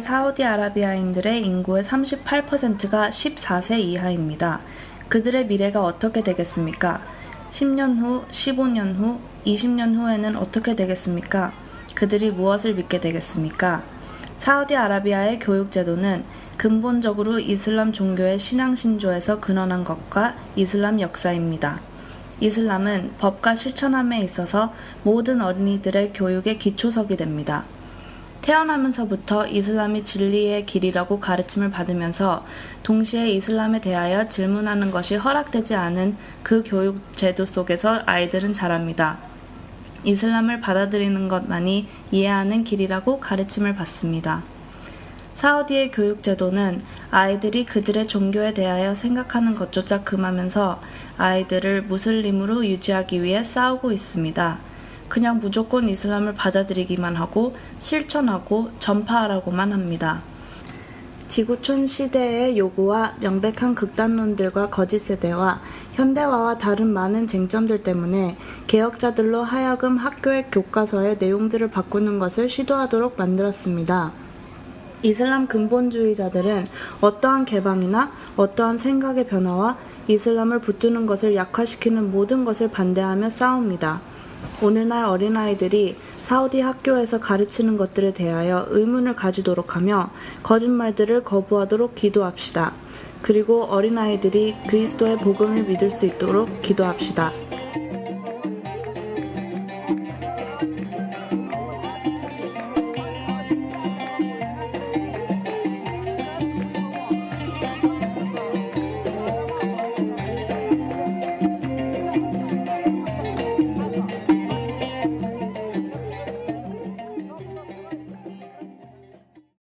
사우디아라비아인들의 인구의 38%가 14세 이하입니다. 그들의 미래가 어떻게 되겠습니까? 10년 후, 15년 후, 20년 후에는 어떻게 되겠습니까? 그들이 무엇을 믿게 되겠습니까? 사우디아라비아의 교육 제도는 근본적으로 이슬람 종교의 신앙 신조에서 근원한 것과 이슬람 역사입니다. 이슬람은 법과 실천함에 있어서 모든 어린이들의 교육의 기초석이 됩니다. 태어나면서부터 이슬람이 진리의 길이라고 가르침을 받으면서 동시에 이슬람에 대하여 질문하는 것이 허락되지 않은 그 교육 제도 속에서 아이들은 자랍니다. 이슬람을 받아들이는 것만이 이해하는 길이라고 가르침을 받습니다. 사우디의 교육 제도는 아이들이 그들의 종교에 대하여 생각하는 것조차 금하면서 아이들을 무슬림으로 유지하기 위해 싸우고 있습니다. 그냥 무조건 이슬람을 받아들이기만 하고 실천하고 전파하라고만 합니다. 지구촌 시대의 요구와 명백한 극단론들과 거짓 세대와 현대화와 다른 많은 쟁점들 때문에 개혁자들로 하여금 학교의 교과서의 내용들을 바꾸는 것을 시도하도록 만들었습니다. 이슬람 근본주의자들은 어떠한 개방이나 어떠한 생각의 변화와 이슬람을 붙드는 것을 약화시키는 모든 것을 반대하며 싸웁니다. 오늘날 어린아이들이 사우디 학교에서 가르치는 것들에 대하여 의문을 가지도록 하며 거짓말들을 거부하도록 기도합시다. 그리고 어린아이들이 그리스도의 복음을 믿을 수 있도록 기도합시다.